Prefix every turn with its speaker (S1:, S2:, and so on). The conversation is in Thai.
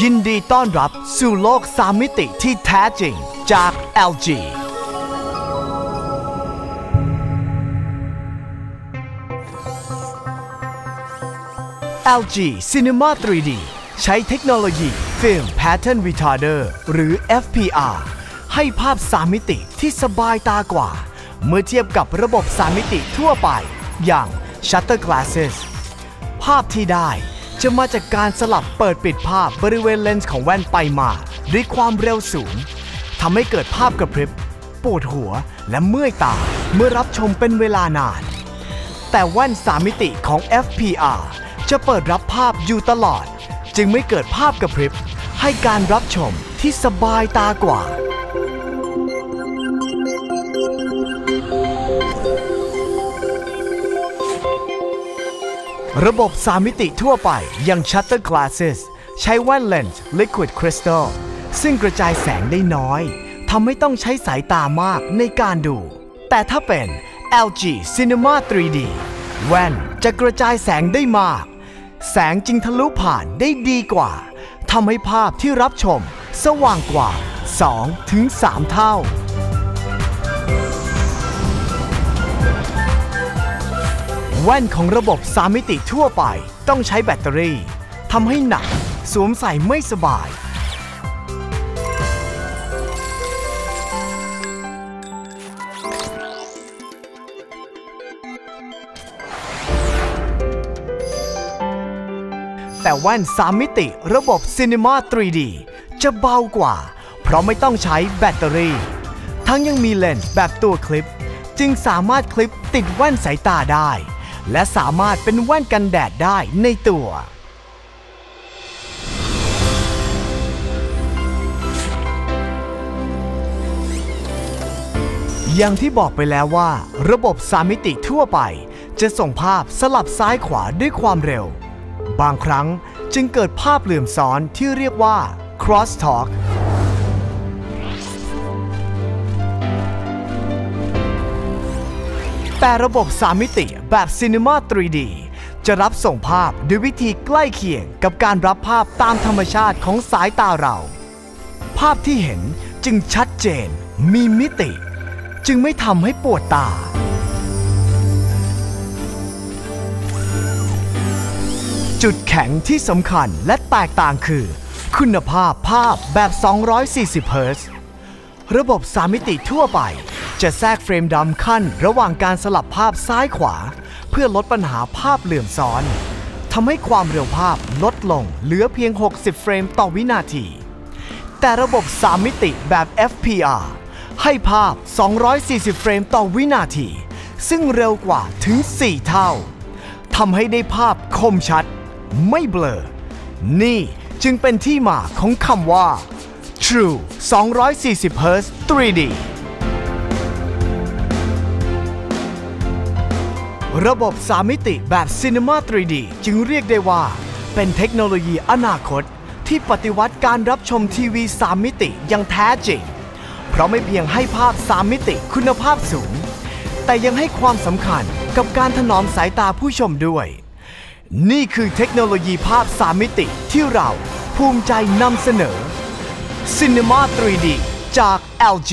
S1: ยินดีต้อนรับสู่โลกสามมิติที่แท้จริงจาก LG LG Cinema 3D ใช้เทคโนโลยี Film Pattern Retarder หรือ FPR ให้ภาพ3มิติที่สบายตากว่า เมื่อเทียบกับระบบ3มิติทั่วไป อย่าง Shutter Glasses ภาพที่ได้จะมาจากการสลับเปิดปิดภาพบริเวณเลนส์ของแว่นไปมาด้วยความเร็วสูงทำให้เกิดภาพกระพริบ ปวดหัวและเมื่อยตาเมื่อรับชมเป็นเวลานาน แต่แว่น3มิติของ FPR จะเปิดรับภาพอยู่ตลอด จึงไม่เกิดภาพกระพริบ ให้การรับชมที่สบายตากว่า ระบบ 3 มิติทั่วไปอย่าง Shutter Glasses ใช้แว่นเลนส์ Liquid Crystal ซึ่งกระจายแสงได้น้อยทำให้ต้องใช้สายตามากในการดู แต่ถ้าเป็น LG Cinema 3D แว่นจะกระจายแสงได้มาก แสงจึงทะลุผ่านได้ดีกว่าทำให้ภาพที่รับชม สว่างกว่า 2-3 เท่า แว่นของระบบ3มิติทั่วไปต้องใช้แบตเตอรี่ทำให้หนักสวมใส่ไม่สบาย แต่แว่น3มิติระบบ Cinema 3D จะเบากว่า เพราะไม่ต้องใช้แบตเตอรี่ ทั้งยังมีเลนส์แบบตัวคลิป จึงสามารถคลิปติดแว่นสายตาได้ และสามารถเป็นแว่นกันแดดได้ในตัว อย่างที่บอกไปแล้วว่า ระบบ3มิติทั่วไป จะส่งภาพสลับซ้ายขวาด้วยความเร็ว บางครั้งจึงเกิดภาพเหลื่อมซ้อนที่เรียกว่า crosstalk แต่ระบบ 3 มิติแบบ Cinema 3D จะรับส่งภาพด้วยวิธีใกล้เคียงกับการรับภาพตามธรรมชาติของสายตาเรา ภาพที่เห็นจึงชัดเจน มีมิติ จึงไม่ทำให้ปวดตา จุดแข็งที่สำคัญและแตกต่างคือ คุณภาพภาพแบบ 240 เฮิรตซ์ระบบ3มิติทั่วไป จะแทรกเฟรมดำขั้นระหว่างการสลับภาพซ้ายขวา เพื่อลดปัญหาภาพเหลื่อมซ้อนทำให้ความเร็วภาพลดลงเหลือเพียง 60 เฟรมต่อวินาที แต่ระบบ 3 มิติแบบ FPR ให้ภาพ 240 เฟรมต่อวินาที ซึ่งเร็วกว่าถึง 4 เท่าทำให้ได้ภาพคมชัด ไม่เบลอ นี่จึงเป็นที่มาของคำว่า True 240 Hz 3D ระบบ3มิติแบบ Cinema 3D จึงเรียกได้ว่า เป็นเทคโนโลยีอนาคต ที่ปฏิวัติการรับชมทีวี3มิติอย่างแท้จริง เพราะไม่เพียงให้ภาพ3มิติคุณภาพสูง แต่ยังให้ความสำคัญกับการถนอมสายตาผู้ชมด้วย นี่คือเทคโนโลยีภาพ3มิติที่เราภูมิใจนำเสนอ Cinema 3D จาก LG